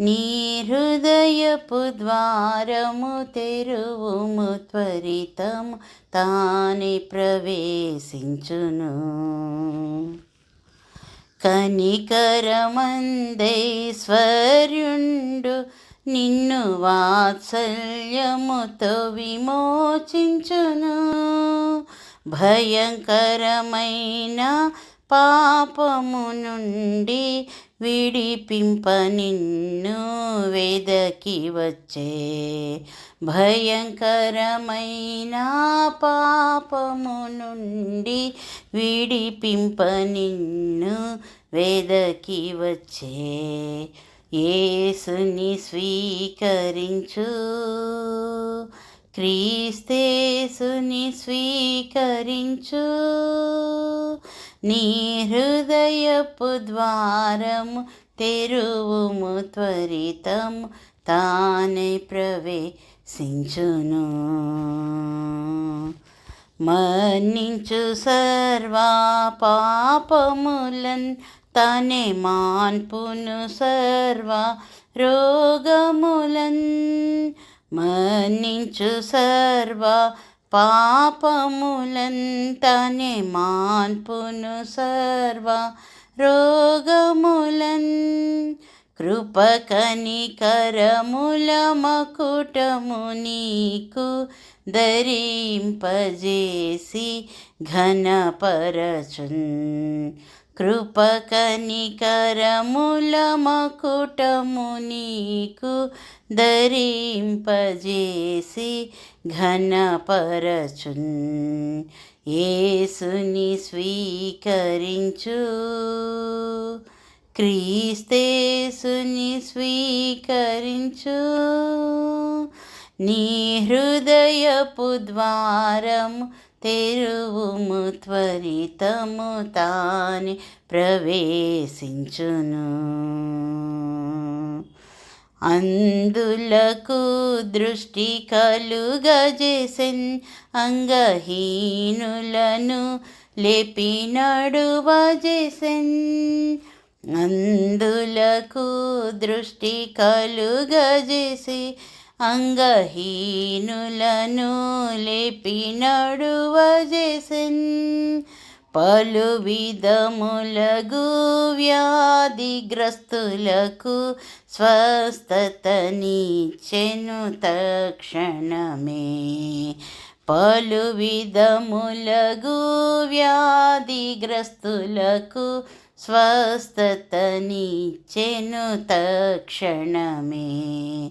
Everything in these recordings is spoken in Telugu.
నీ హృదయపు ద్వారము తెరువుము త్వరితము తానే ప్రవేశించును. కనికరమందైశ్వర్యుండు నిన్ను వాత్సల్యముతో విమోచించును. భయంకరమైన పాపము నుండి విడిపింప నిన్ను వెదకి వచ్చే. భయంకరమైన పాపము నుండి విడిపింప నిన్ను వెదకి వచ్చే. యేసుని స్వీకరించు. క్రీస్తేసుని స్వీకరించు. నీ హృదయపు ద్వారము తెరువుము త్వరితము తానే ప్రవేశించును. మన్నించు సర్వా పాపములన్ తనే మాన్పును సర్వా రోగములన్. మన్నించు సర్వా పాపములంతనే మాన్పును సర్వ రోగములన్ కృపకనికరముల మకుటము నీకు ధరింపజేసి ఘనపరచున్. కృపకనికరముల మకుటము నీకు ధరింపజేసి ఘనపరచున్. ఏసుని స్వీకరించు. క్రీస్తేసుని స్వీకరించు. నీ హృదయపు ద్వారం తెరువుము త్వరితము తాని ప్రవేశించును. అందులకు దృష్టి కలుగజేసెన్ అంగహీనులను లేపి నడువజేసెన్ అందులకు దృష్టి కలుగజేసి అంగహీనులను లేపి నడువజేసెన్ పలు విధములగు వ్యాధిగ్రస్తులకు స్వస్థతనిచ్చెను తక్షణమే. పలు విధములగు వ్యాధిగ్రస్తులకు స్వస్థతనిచ్చెను తక్షణమే.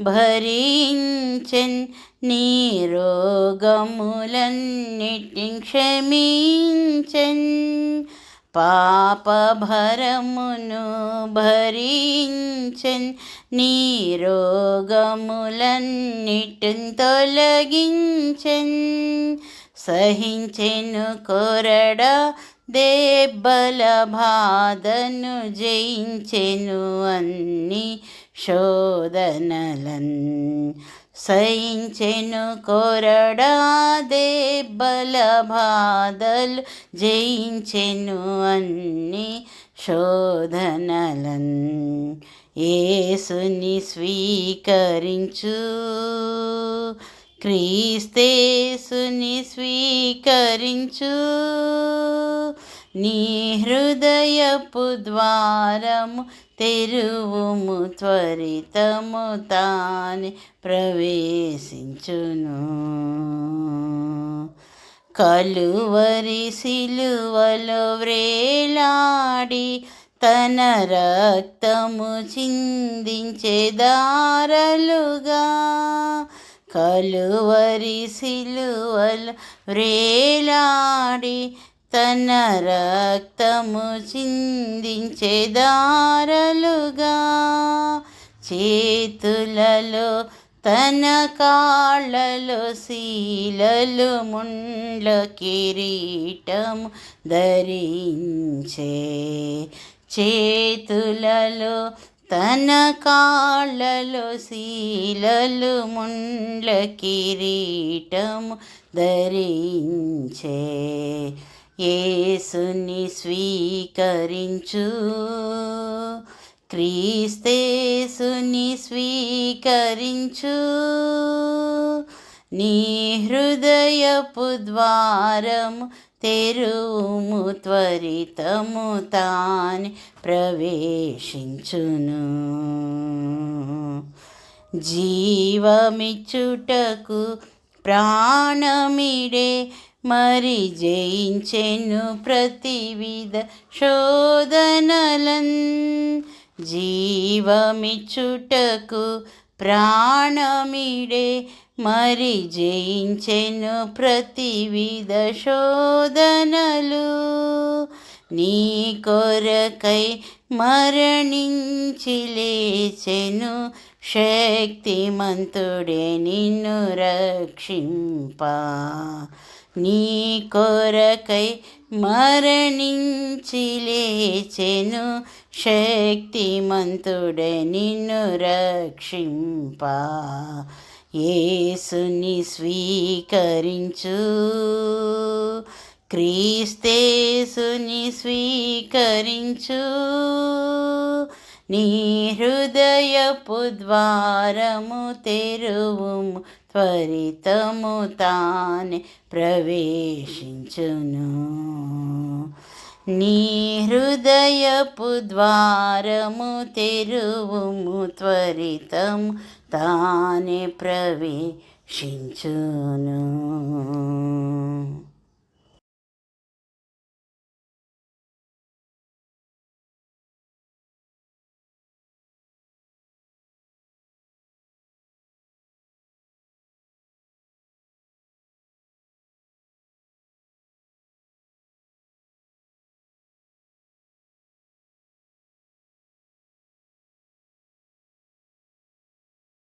భరించెన్ నీ రోగములన్నిటి క్షమించెన్. పాపభరమును భరించెన్ నీ రోగములన్నిటిని తొలగించెన్. సహించెను కొరడ దేబ్బల బాధను జయించెను అన్ని శోధనలన్ సయించెను కొరడా దేబ్బల జయించెను అన్ని శోధనలన్. ఏసుని స్వీకరించు. క్రీస్తేసుని స్వీకరించు. నీ హృదయపు ద్వారము తెరువుము త్వరితము తాని ప్రవేశించును. కలువరి సిలువలో వ్రేలాడి తన రక్తము చిందించే దారలుగా కలువరి సిలువలు వ్రేలాడి తన రక్తము చిందించే దారలుగా చేతులలో తన కాళ్ళలో శీలలు ముండ్ల కిరీటము ధరించే చేతులలో తన కాళ్ళలో శీలలు ముండ్ల కిరీటము ధరించే యేసుని స్వీకరించు. క్రీస్తేసుని స్వీకరించు. నీ హృదయపు ద్వారము తెరుము త్వరితము తాని ప్రవేశించును. జీవమిచ్చుటకు ప్రాణమిడే మరి జయించెను ప్రతివిధ శోధనలన్. జీవమిచ్చుటకు ప్రాణమిడే మరి జయించెను ప్రతివిధ శోధనలు. నీ కొరకై మరణించి లేచెను శక్తిమంతుడే నిన్ను రక్షింప. నీ కొరకై మరణించి లేచెను శక్తిమంతుడే నిన్ను రక్షింప. యేసుని స్వీకరించు. క్రీస్తేసుని స్వీకరించు. నీ హృదయపు ద్వారము తెరువుము త్వరితము తానే ప్రవేశించును. నీ హృదయపు ద్వారము తెరువుము త్వరితం తానే ప్రవేశించును.